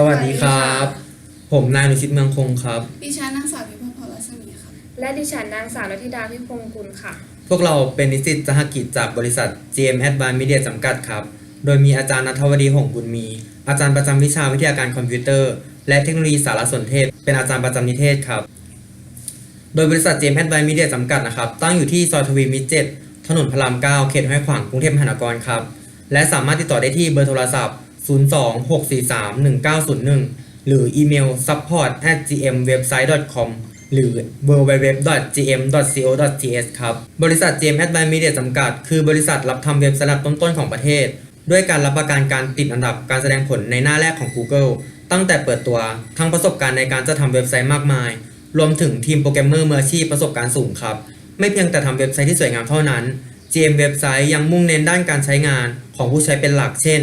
สวัสดีครับ ผมนายอนุชิตเมืองคงครับ ดิฉันนางสาวพิมพพรรัศมีค่ะ และดิฉันนางสาวรัตธิดาพิพงกุลค่ะ พวกเราเป็นนิสิตสหกิจจากบริษัท GM Advanced Media จำกัดครับ โดยมีอาจารย์นัทวดีหงส์บุญมี อาจารย์ประจำวิชาวิทยาการคอมพิวเตอร์ และเทคโนโลยีสารสนเทศ เป็นอาจารย์ประจำนิเทศครับ โดยบริษัท GM Advanced Media จำกัดนะครับ ตั้งอยู่ที่ซอยทวีมิตรเจ็ดถนนพระราม9เขตห้วยขวางกรุงเทพมหานครครับ และสามารถติดต่อได้ที่เบอร์โทรศัพท์ 026431901 หรืออีเมล support at gmwebsite.com หรือ www.gm.co.th ครับ บริษัท GM Advanced Media จำกัด คือบริษัทรับทำเว็บสำหรับต้นๆของประเทศ ด้วยการรับประกันการติดอันดับการแสดงผลในหน้าแรกของ Google ตั้งแต่เปิดตัว ทั้งประสบการณ์ในการจะทำเว็บไซต์มากมาย รวมถึงทีมโปรแกรมเมอร์มืออาชีพประสบการณ์สูงครับ ไม่เพียงแต่ทำเว็บไซต์ที่สวยงามเท่านั้น GM เว็บไซต์ยังมุ่งเน้นด้านการใช้งานของผู้ใช้เป็นหลัก เช่น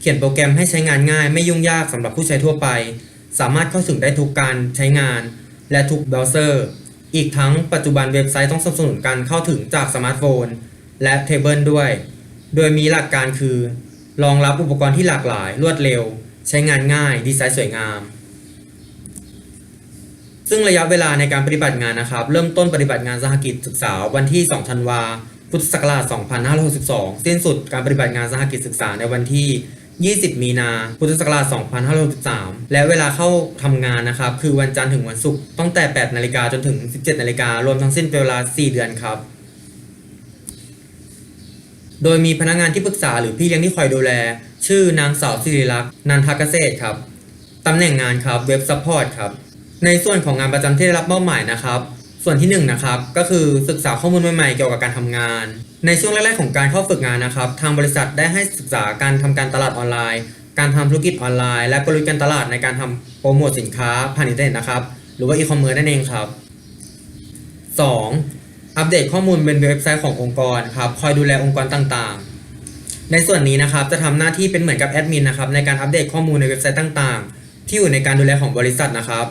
เขียนโปรแกรมให้ใช้งานง่ายไม่ยุ่งยากสำหรับผู้ใช้ทั่วไป สามารถเข้าถึงได้ทุกการใช้งาน และทุกเบราว์เซอร์ อีกทั้งปัจจุบันเว็บไซต์ต้องสนับสนุนการเข้าถึงจากสมาร์ทโฟน และเทเบิลด้วย โดยมีหลักการคือ รองรับอุปกรณ์ที่หลากหลาย รวดเร็ว ใช้งานง่าย ดีไซน์สวยงาม ซึ่งระยะเวลาในการปฏิบัติงานนะครับ เริ่มต้นปฏิบัติงานสหกิจศึกษาวันที่ 2 ธันวาพุทธศักราช 2562 สิ้นสุดการปฏิบัติงานสหกิจศึกษาในวันที่ 20 มีนาพุทธศักราช 2563 และเวลาเข้าทำงานนะครับ คือวันจันทร์ถึงวันศุกร์ตั้งแต่ 8 นาฬิกาจนถึง 17 นาฬิการวมทั้งสิ้นเป็นเวลา 4 เดือนครับ โดยมีพนักงานที่ปรึกษาหรือพี่เลี้ยงที่คอยดูแล ชื่อนางสาวสิริลักษณ์นันทกเกษตรครับ ตำแหน่งงานครับเว็บซัพพอร์ตครับ ในส่วนของงานประจำที่ได้รับมอบหมายนะครับ ส่วนที่1นงนะครับก็คือศึกษาข้อมูลใหม่ๆเกี่ยวกับการทำงาน ในช่วงแรกๆของการเข้าฝึกงานนะครับ ทางบริษัทได้ให้ศึกษาการทำการตลาดออนไลน์ การทำธุรกิจออนไลน์ และกลยุทธ์การตลาดในการทำโปรโมทสินค้าผ่านอินเทอร์เน็ตนะครับ หรือว่าอีคอมเมิร์ซนั่นเองครับ 2. อัปเดตข้อมูลบนเว็บไซต์ขององค์กรครับคอยดูแลองค์กรต่างๆ ในส่วนนี้นะครับจะทำหน้าที่เป็นเหมือนกับแอดมินนะครับในการอัปเดตข้อมูลในเว็บไซต์ต่างๆ ที่อยู่ในการดูแลของบริษัทนะครับ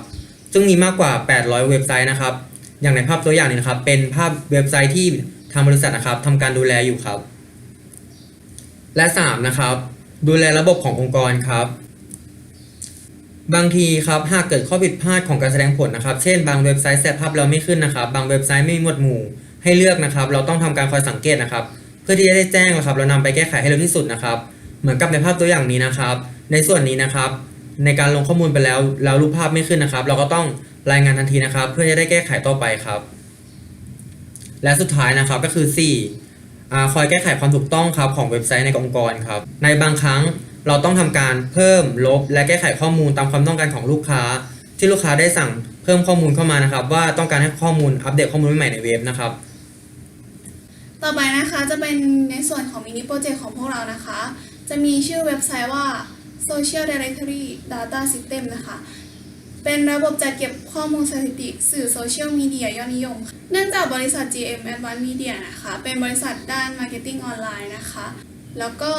ซึ่งมีมากกว่า 800 เว็บไซต์นะครับ อย่างในภาพตัวอย่างนี้นะครับ เป็นภาพเว็บไซต์ที่ทางบริษัทนะครับทำการดูแลอยู่ครับ และ 3 นะครับ ดูแลระบบขององค์กรครับ บางทีครับหากเกิดข้อผิดพลาดของการแสดงผลนะครับ เช่นบางเว็บไซต์แซตภาพเราไม่ขึ้นนะครับ บางเว็บไซต์ไม่มีหมวดหมู่ ให้เลือกนะครับ เราต้องทำการคอยสังเกตนะครับ เพื่อที่จะได้แจ้งนะครับ เรานำไปแก้ไขให้เร็วที่สุดนะครับ เหมือนกับในภาพตัวอย่างนี้นะครับ ในส่วนนี้นะครับ ในการลงข้อมูลไปแล้วแล้วรูปภาพไม่ขึ้นนะครับ เราก็ต้อง รายงานทันทีนะครับ เพื่อจะได้แก้ไขต่อไปครับ และสุดท้ายนะครับก็คือ 4อ่าคอยแก้ไขความถูกต้องครับของเว็บไซต์ในองค์กรครับ ในบางครั้งเราต้องทำการเพิ่มลบ และแก้ไขข้อมูลตามความต้องการของลูกค้า ที่ลูกค้าได้สั่งเพิ่มข้อมูลเข้ามานะครับ ว่าต้องการให้ข้อมูลอัปเดตข้อมูลใหม่ในเว็บนะครับ ต่อไปนะคะจะเป็นในส่วนของมินิโปรเจกต์ของพวกเรานะคะ จะมีชื่อเว็บไซต์ว่า Social Directory Data System นะคะ เป็นระบบจัดเก็บข้อมูลสถิติ สื่อโซเชียลมีเดียยอดนิยม เนื่องจากบริษัท GM Advanced Media นะคะ เป็นบริษัทด้านมาร์เก็ตติ้งออนไลน์นะคะ แล้วก็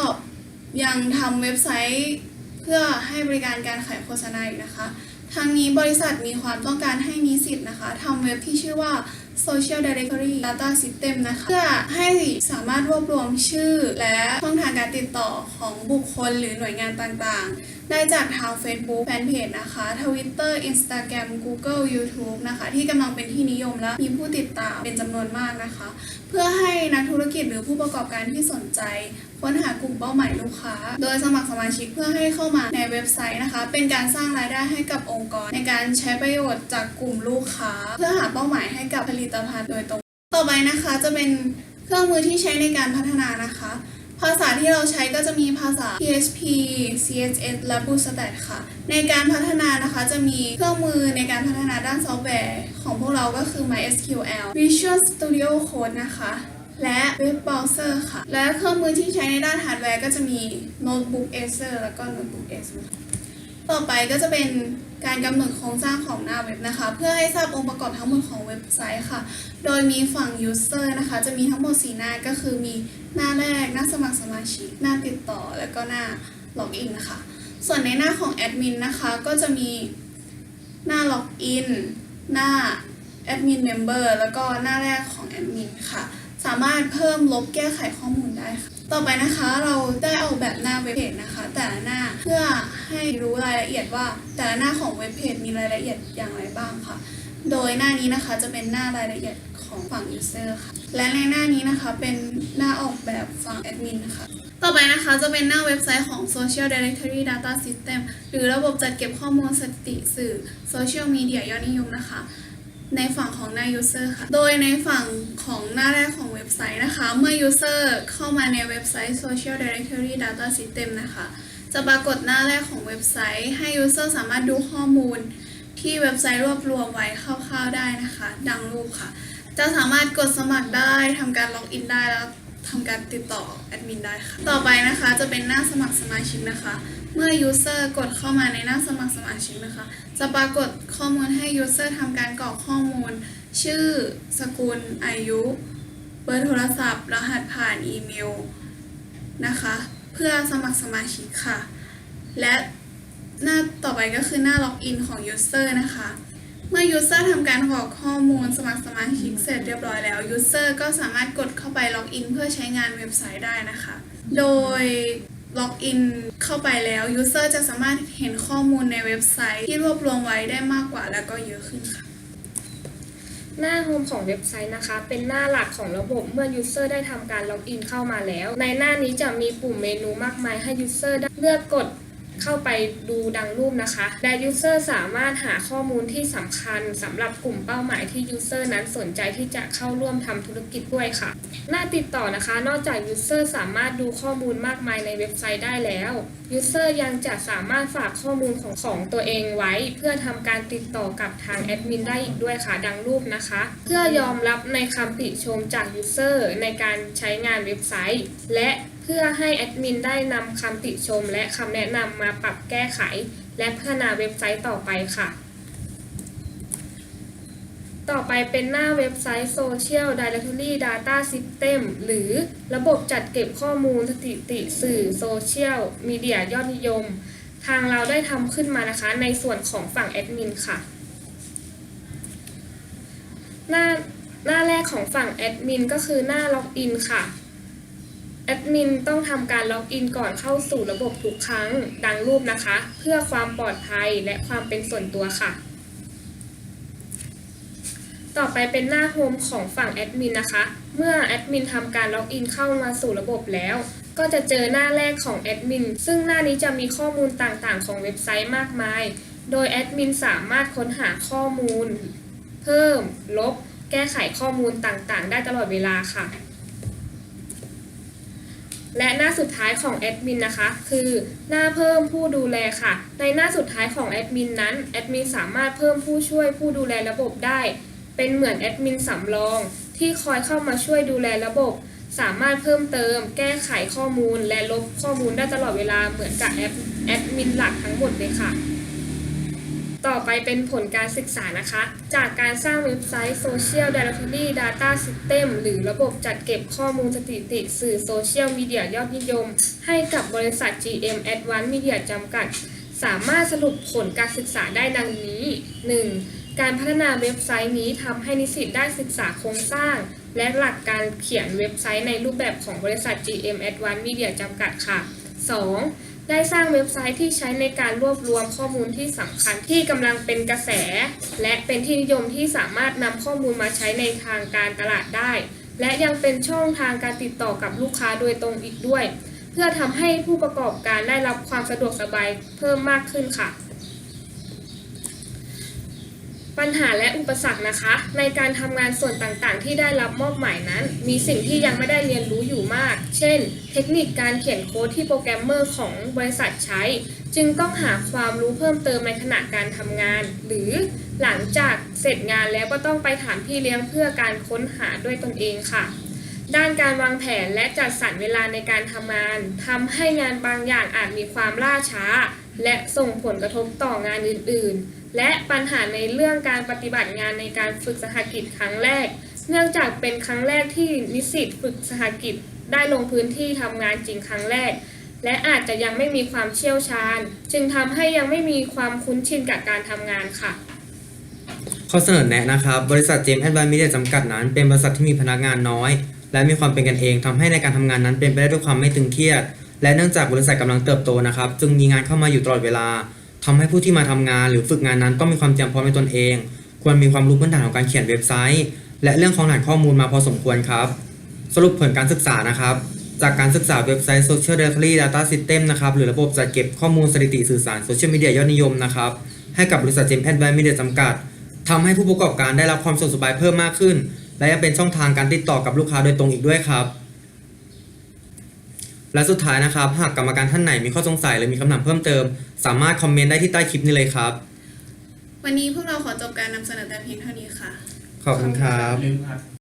ยังทำเว็บไซต์เพื่อให้บริการการขายโฆษณาอีกนะคะทางนี้บริษัทมีความต้องการให้นิสิตนะคะทำเว็บที่ชื่อว่า Social Directory Data System นะคะ เพื่อให้สามารถรวบรวมชื่อและช่องทางการติดต่อของบุคคลหรือหน่วยงานต่างๆ ได้จากทาง Facebook Fanpage นะคะ Twitter Instagram Google YouTube นะคะ ที่กำลังเป็นที่นิยมและมีผู้ติดตามเป็นจำนวนมากนะคะ เพื่อให้นักธุรกิจหรือผู้ประกอบการที่สนใจค้นหากลุ่มเป้าหมายลูกค้า โดยสมัครสมาชิกเพื่อให้เข้ามาในเว็บไซต์นะคะ เป็นการสร้างรายได้ให้กับองค์กร ในการใช้ประโยชน์จากกลุ่มลูกค้า เพื่อหาเป้าหมายให้กับผลิตภัณฑ์โดยตรง ต่อไปนะคะจะเป็นเครื่องมือที่ใช้ในการพัฒนานะคะ ภาษาที่เราใช้ก็จะมีภาษา PHP CSS และ Bootstrap ค่ะ ในการพัฒนานะคะจะมีเครื่องมือในการพัฒนาด้านซอฟต์แวร์ ของพวกเราก็คือ MySQL Visual Studio Code นะคะ และ Web Browser ค่ะ และเครื่องมือที่ใช้ในด้านฮาร์ดแวร์ก็จะมี Notebook Acer แล้วก็ Notebook S ต่อไปก็จะเป็น การกำหนดโครงสร้างของหน้าเว็บนะคะ เพื่อให้ทราบองค์ประกอบทั้งหมดของเว็บไซต์ค่ะ โดยมีฝั่ง user นะคะ จะมีทั้งหมด 4 หน้าก็คือมีหน้าแรก หน้าสมัครสมาชิก หน้าติดต่อ แล้วก็หน้า login นนะคะ ส่วนในหน้าของแอดมินนะคะ ก็จะมีหน้า login หน้า admin member แล้วก็หน้าแรกของแอดมินค่ะ สามารถเพิ่มลบแก้ไขข้อมูลได้ค่ะ ต่อไปนะคะเราได้ออกแบบหน้าเว็บเพจนะคะ แต่ละหน้าเพื่อให้รู้รายละเอียดว่า แต่ละหน้าของเว็บเพจมีรายละเอียดอย่างไรบ้างค่ะ โดยหน้านี้นะคะจะเป็นหน้ารายละเอียดของฝั่ง user ค่ะ และในหน้านี้นะคะเป็นหน้าออกแบบฝั่งแอดมินค่ะต่อไปนะคะจะเป็นหน้าเว็บไซต์ของ Social Directory Data System หรือระบบจัดเก็บข้อมูลสถิติสื่อ Social Media ยอดนิยมนะคะ ในฝั่งของหน้า user ค่ะ โดยในฝั่งของหน้าแรกของเว็บไซต์นะคะ เมื่อ user เข้ามาในเว็บไซต์ Social Directory Data System นะคะ จะปรากฏหน้าแรกของเว็บไซต์ ให้ user สามารถดูข้อมูลที่เว็บไซต์รวบรวมไว้คร่าวๆได้นะคะ ดังรูปค่ะ จะสามารถกดสมัครได้ทำการล็อกอินได้แล้ว ทำการติดต่อแอดมินได้ค่ะ ต่อไปนะคะจะเป็นหน้าสมัครสมาชิกนะคะ เมื่อ user กดเข้ามาในหน้าสมัครสมาชิกนะคะ จะปรากฏข้อมูลให้ user ทำการกรอกข้อมูล ชื่อ สกุล อายุ เบอร์โทรศัพท์ รหัสผ่านอีเมลนะคะ เพื่อสมัครสมาชิกค่ะ และหน้าต่อไปก็คือหน้าล็อกอินของ user นะคะ เมื่อ user ทำการกรอกข้อมูลสมัครสมาชิกเสร็จเรียบร้อยแล้ว user ก็สามารถกดเข้าไปล็อกอินเพื่อใช้งานเว็บไซต์ได้นะคะ โดยล็อกอินเข้าไปแล้ว user จะสามารถเห็นข้อมูลในเว็บไซต์ที่รวบรวมไว้ได้มากกว่าแล้วก็เยอะขึ้นค่ะ หน้าโฮมของเว็บไซต์นะคะ เป็นหน้าหลักของระบบเมื่อ User ได้ทำการล็อกอินเข้ามาแล้ว ในหน้านี้จะมีปุ่มเมนูมากมายให้ User ได้เลือกกด เข้าไปดูดังรูปนะคะ และ User สามารถหาข้อมูลที่สำคัญสำหรับกลุ่มเป้าหมายที่ User นั้นสนใจที่จะเข้าร่วมทำธุรกิจด้วยค่ะ หน้าติดต่อนะคะ นอกจาก User สามารถดูข้อมูลมากมายในเว็บไซต์ได้แล้ว User ยังจะสามารถฝากข้อมูลของของตัวเองไว้ เพื่อทำการติดต่อกับทางแอดมินได้อีกด้วยค่ะ ดังรูปนะคะ เพื่อยอมรับในคำติชมจาก User ในการใช้งานเว็บไซต์ และ พื่อให้แอดมินได้นำคำติชมและคำแนะนำมาปรับแก้ไข และพัฒนาเว็บไซต์ต่อไปค่ะ ต่อไปเป็นหน้าเว็บไซต์ Social Directory Data System หรือระบบจัดเก็บข้อมูลสถิติสื่อโซเชียลมีเดียยอดนิยม ทางเราได้ทำขึ้นมานะคะ ในส่วนของฝั่งแอดมินค่ะ หน้าหน้าแรกของฝั่งแอดมินก็คือหน้าล็อกอินค่ะ แอดมินต้องทำการล็อกอินก่อนเข้าสู่ระบบทุกครั้งดังรูปนะคะ เพื่อความปลอดภัยและความเป็นส่วนตัวค่ะ ต่อไปเป็นหน้าโฮมของฝั่งแอดมินนะคะ เมื่อแอดมินทำการล็อกอินเข้ามาสู่ระบบแล้ว ก็จะเจอหน้าแรกของแอดมินซึ่งหน้านี้จะมีข้อมูลต่างๆ ของเว็บไซต์มากมาย โดยแอดมินสามารถค้นหาข้อมูล เพิ่ม ลบ แก้ไขข้อมูลต่างๆ ได้ตลอดเวลาค่ะ และหน้าสุดท้ายของแอดมินนะคะ คือหน้าเพิ่มผู้ดูแลค่ะ ในหน้าสุดท้ายของแอดมินนั้นแอดมินสามารถเพิ่มผู้ช่วยผู้ดูแลระบบได้ เป็นเหมือนแอดมินสำรอง ที่คอยเข้ามาช่วยดูแลระบบ สามารถเพิ่มเติม แก้ไขข้อมูล และลบข้อมูลได้ตลอดเวลาเหมือนกับแอดมินหลักทั้งหมดเลยค่ะ ต่อไปเป็นผลการศึกษานะคะ จากการสร้างเว็บไซต์ Social Directory Data System หรือระบบจัดเก็บข้อมูลสถิติสื่อโซเชียลมีเดียยอดนิยม ให้กับบริษัท GM Advanced Media จำกัด สามารถสรุปผลการศึกษาได้ดังนี้ 1. การพัฒนาเว็บไซต์นี้ทำให้นิสิตได้ศึกษาโครงสร้าง และหลักการเขียนเว็บไซต์ในรูปแบบของบริษัท GM Advanced Media จำกัดค่ะ 2. ได้สร้างเว็บไซต์ที่ใช้ในการรวบรวมข้อมูลที่สำคัญที่กำลังเป็นกระแส และเป็นที่นิยมที่สามารถนำข้อมูลมาใช้ในทางการตลาดได้ และยังเป็นช่องทางการติดต่อกับลูกค้าโดยตรงอีกด้วย เพื่อทำให้ผู้ประกอบการได้รับความสะดวกสบายเพิ่มมากขึ้นค่ะ ปัญหาและอุปสรรคนะคะ ในการทำงานส่วนต่างๆ ที่ได้รับมอบหมายนั้น มีสิ่งที่ยังไม่ได้เรียนรู้อยู่มาก เช่น เทคนิคการเขียนโค้ดที่โปรแกรมเมอร์ของบริษัทใช้ จึงต้องหาความรู้เพิ่มเติมในขณะการทำงาน หรือหลังจากเสร็จงานแล้วก็ต้องไปถามพี่เลี้ยงเพื่อการค้นหาด้วยตนเองค่ะ ด้านการวางแผนและจัดสรรเวลาในการทำงานทำให้งานบางอย่างอาจมีความล่าช้า และส่งผลกระทบต่องานอื่นๆ และปัญหาในเรื่องการปฏิบัติงานในการฝึกสหกิจครั้งแรก เนื่องจากเป็นครั้งแรกที่นิสิตฝึกสหกิจได้ลงพื้นที่ทำงานจริงครั้งแรก และอาจจะยังไม่มีความเชี่ยวชาญ จึงทำให้ยังไม่มีความคุ้นชินกับการทำงานค่ะ ข้อเสนอแนะนะครับ บริษัทเจมส์แอดวานซ์มีเดียจำกัดนั้น เป็นบริษัทที่มีพนักงานน้อย และมีความเป็นกันเองทำให้ในการทำงานนั้นเป็นไปได้ด้วยความไม่ตึงเครียด และเนื่องจากบริษัทกำลังเติบโตนะครับ จึงมีงานเข้ามาอยู่ตลอดเวลา ทำให้ผู้ที่มาทำงานหรือฝึกงานนั้นต้องมีความเตรียมพร้อมในตนเอง ควรมีความรู้พื้นฐานของการเขียนเว็บไซต์ และเรื่องของฐานข้อมูลมาพอสมควรครับ สรุปผลการศึกษานะครับ จากการศึกษาเว็บไซต์ Social Directory Data System นะครับหรือระบบจัดเก็บข้อมูลสถิติสื่อสารโซเชียลมีเดียยอดนิยมนะครับให้กับบริษัท Gem Advanced Media จำกัดทำให้ผู้ประกอบการได้รับความสะดวกสบายเพิ่มมากขึ้น และยังเป็นช่องทางการติดต่อกับลูกค้าโดยตรงอีกด้วยครับ และสุดท้ายนะครับ หากกรรมการท่านไหนมีข้อสงสัยหรือมีคำถามเพิ่มเติม สามารถคอมเมนต์ได้ที่ใต้คลิปนี้เลยครับ วันนี้พวกเราขอจบการนำเสนอแต่เพียงเท่านี้ค่ะ ขอบคุณครับลืมอัด